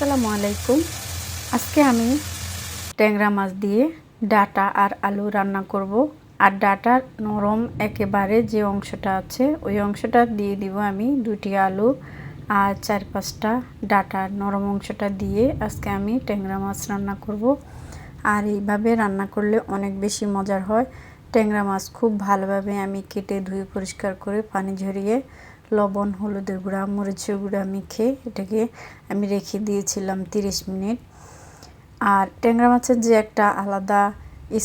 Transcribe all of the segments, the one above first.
আসসালামু আলাইকুম। আজকে আমি ট্যাংরা মাছ দিয়ে ডাটা আর আলু রান্না করব। আর ডাটার নরম একেবারে যে অংশটা আছে, ওই অংশটা দিয়ে দিব আমি দুটি আলু আর চার পাঁচটা ডাটার নরম অংশটা দিয়ে আজকে আমি ট্যাংরা মাছ রান্না করব। আর এইভাবে রান্না করলে অনেক বেশি মজার হয়। ট্যাংরা মাছ খুব ভালোভাবে আমি কেটে ধুয়ে পরিষ্কার করে পানি ঝরিয়ে লবণ, হলুদের গুঁড়া, মরিচের গুঁড়া মেখে এটাকে আমি রেখে দিয়েছিলাম তিরিশ মিনিট। আর ট্যাংরা মাছের যে একটা আলাদা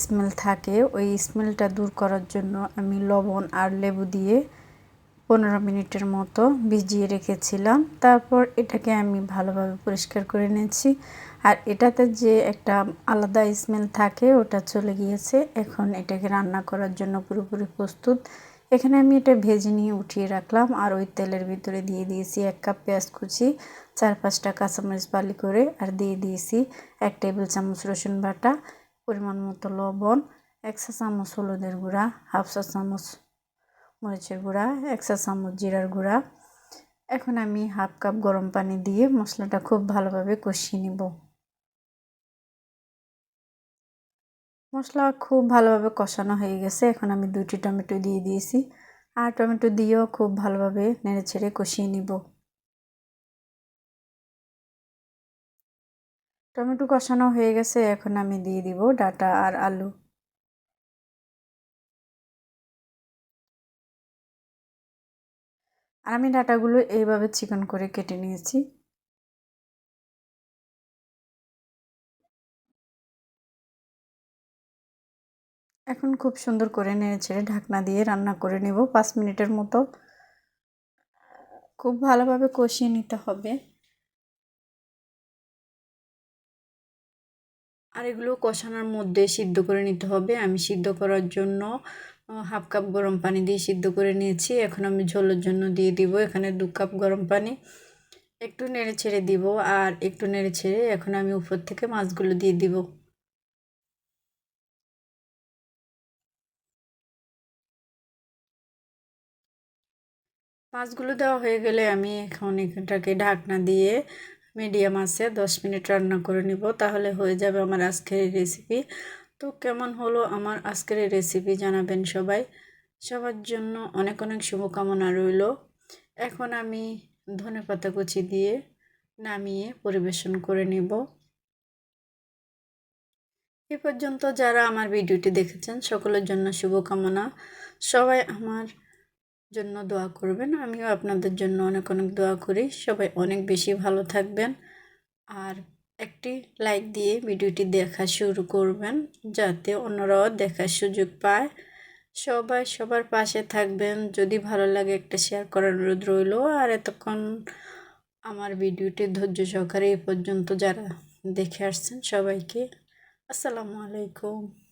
স্মেল থাকে, ওই স্মেলটা দূর করার জন্য আমি লবণ আর লেবু দিয়ে পনেরো মিনিটের মতো ভিজিয়ে রেখেছিলাম। তারপর এটাকে আমি ভালোভাবে পরিষ্কার করে নিয়েছি। আর এটাতে যে একটা আলাদা স্মেল থাকে, ওটা চলে গিয়েছে। এখন এটাকে রান্না করার জন্য পুরোপুরি প্রস্তুত। এখানে আমি এটা ভেজে নিয়ে উঠিয়ে রাখলাম আর ওই তেলের ভিতরে দিয়ে দিয়েছি এক কাপ পেঁয়াজ কুচি, চার পাঁচটা কাঁচামরিচ বালি করে আর দিয়ে দিয়েছি এক টেবিল চামচ রসুন বাটা, পরিমাণ মতো লবণ, এক চা চামচ হলুদের গুঁড়া, হাফ চা চামচ মরিচের গুঁড়া, এক চা চামচ জিরার গুঁড়া। এখন আমি হাফ কাপ গরম পানি দিয়ে মশলাটা খুব ভালোভাবে কষিয়ে নিব। মশলা খুব ভালোভাবে কষানো হয়ে গেছে এখন আমি দুটি টমেটো দিয়ে দিয়েছি আর টমেটো দিয়েও খুব ভালোভাবে নেড়ে ছেড়ে কষিয়ে নিব টমেটো কষানো হয়ে গেছে এখন আমি দিয়ে দিব ডাটা আর আলু আর আমি ডাটাগুলো এইভাবে চিকন করে কেটে নিয়েছি এখন খুব সুন্দর করে নেড়ে ছেড়ে ঢাকনা দিয়ে রান্না করে নেব, পাঁচ মিনিটের মতো। খুব ভালোভাবে কষিয়ে নিতে হবে। আর এগুলো কষানোর মধ্যে সিদ্ধ করে নিতে হবে। আমি সিদ্ধ করার জন্য হাফ কাপ গরম পানি দিয়ে সিদ্ধ করে নিয়েছি। এখন আমি ঝোলের জন্য দিয়ে দিব এখানে দু কাপ গরম পানি। একটু নেড়ে ছেড়ে দিব আর একটু নেড়ে ছেড়ে এখন আমি উপর থেকে মাছগুলো দিয়ে দিব। মাছগুলো দেওয়া হয়ে গেলে আমি এখন এখানটাকে ঢাকনা দিয়ে মিডিয়াম আছে, দশ মিনিট রান্না করে নিব। তাহলে হয়ে যাবে আমার আজকের এই রেসিপি তো কেমন হলো আমার আজকের এই রেসিপি জানাবেন সবাই। সবার জন্য অনেক অনেক শুভকামনা রইল। এখন আমি ধনে পাতা কুচি দিয়ে নামিয়ে পরিবেশন করে নিব। এ পর্যন্ত যারা আমার ভিডিওটি দেখেছেন, সকলের জন্য শুভকামনা। সবাই আমার জন্য দোয়া করবেন। আমিও আপনাদের জন্য অনেক অনেক দোয়া করি। সবাই অনেক বেশি ভালো থাকবেন। আর একটি লাইক দিয়ে ভিডিওটি দেখা শুরু করবেন, যাতে অন্যরাও দেখার সুযোগ পায়। সবাই সবার পাশে থাকবেন। যদি ভালো লাগে একটা শেয়ার করার অনুরোধ রইল। আর এতক্ষণ আমার ভিডিওটি ধৈর্য সহকারে এই পর্যন্ত যারা দেখে আসছেন সবাইকে আসসালামু আলাইকুম।